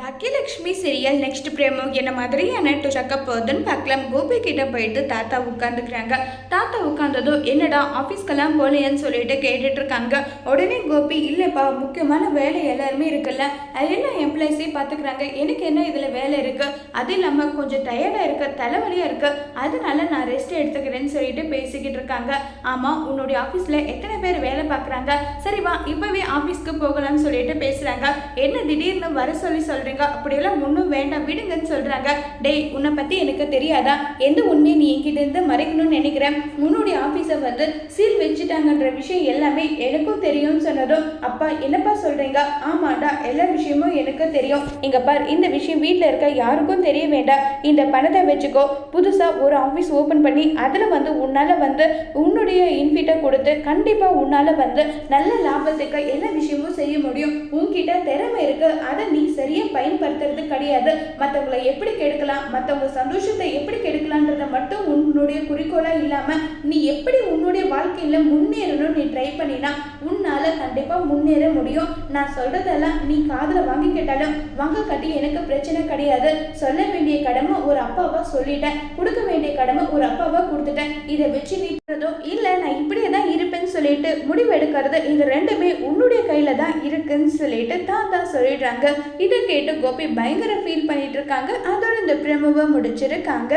Bhagyalakshmi serial next பிரேமோ என்ன மாதிரியான டுஷக்க போகுதுன்னு பார்க்கலாம். கோபி கிட்ட போயிட்டு தாத்தா உட்காந்துக்கிறாங்க தாத்தா உட்காந்ததும் என்னடா ஆஃபீஸ்க்கெல்லாம் போலையன்னு சொல்லிட்டு கேட்டுட்டு இருக்காங்க உடனே கோபி இல்லைப்பா முக்கியமான வேலை எல்லாருமே இருக்குல்ல. எல்லா எம்ப்ளாயிஸையும் பார்த்துக்கிறாங்க எனக்கு என்ன இதில் வேலை இருக்கு? அது இல்லாமல் கொஞ்சம் டயர்டாக இருக்கு தலைவலியாக இருக்கு. அதனால நான் ரெஸ்ட் எடுத்துக்கிறேன்னு சொல்லிட்டு பேசிக்கிட்டு இருக்காங்க ஆமாம் உன்னுடைய ஆஃபீஸில் எத்தனை பேர் வேலை பார்க்குறாங்க சரி வா இப்போவே ஆஃபீஸ்க்கு போகலாம்னு சொல்லிட்டு பேசுகிறாங்க என்ன திடீர்னு வர சொல்லி சொல்கிறேன் சொல்கிறீங்க அப்படியெல்லாம் ஒன்றும் வேண்டாம். விடுங்கன்னு சொல்கிறாங்க டேய் உன்னை பற்றி எனக்கு தெரியாதா? எந்த உண்மையை நீ என்கிட்ட இருந்து மறைக்கணும்னு நினைக்கிறேன்? உன்னுடைய ஆஃபீஸை வந்து சீல் வச்சுட்டாங்கன்ற விஷயம் எல்லாமே எனக்கும் தெரியும்னு சொன்னதும் அப்பா என்னப்பா சொல்கிறீங்க ஆமாண்டா எல்லா விஷயமும் எனக்கு தெரியும். இங்க பார் இந்த விஷயம் வீட்டில் இருக்க யாருக்கும் தெரிய வேண்டாம். இந்த பணத்தை வச்சுக்கோ. புதுசாக ஒரு ஆஃபீஸ் ஓப்பன் பண்ணி அதில் வந்து உன்னால் வந்து உன்னுடைய இன்ஃபிட்டை கொடுத்து கண்டிப்பாக உன்னால் வந்து நல்ல லாபத்துக்கு எல்லா விஷயமும் செய்ய முடியும். உன்கிட்ட திறமை இருக்கு. அதை நீ சரியா பயன்படுத்துறது கிடையாது. மற்றவங்களை எப்படி கெடுக்கலாம் மற்றவங்க சந்தோஷத்தை எப்படி கெடுக்கலான்றத மட்டும் உன்னுடைய குறிக்கோளா இல்லாம நீ எப்படி உன்னுடைய வாழ்க்கையில முன்னேறணும் நீ ட்ரை பண்ணினா உன்னால கண்டிப்பா முன்னேற முடியும். நான் சொல்றதெல்லாம் நீ காதில் வாங்கி கேட்டாலும் வாங்க கட்டி எனக்கு பிரச்சனை கிடையாது. சொல்ல வேண்டிய கடமை ஒரு அப்பாவா சொல்லிட்டேன். கொடுக்க வேண்டிய கடமை ஒரு அப்பாவா கொடுத்துட்டேன். இதை வச்சு நீ இல்லை இல்ல நான் இப்படியே தான் இருப்பேன்னு சொல்லிட்டு முடிவு எடுக்கிறது இது ரெண்டுமே உன்னுடைய இருக்குன்னு சொல்லிட்டு தான் தான் சொல்லிடுறாங்க. இதை கேட்டு கோபி பயங்கர ஃபீல் பண்ணிட்டு இருக்காங்க. அதோட இந்த பிரமுவை முடிச்சிருக்காங்க.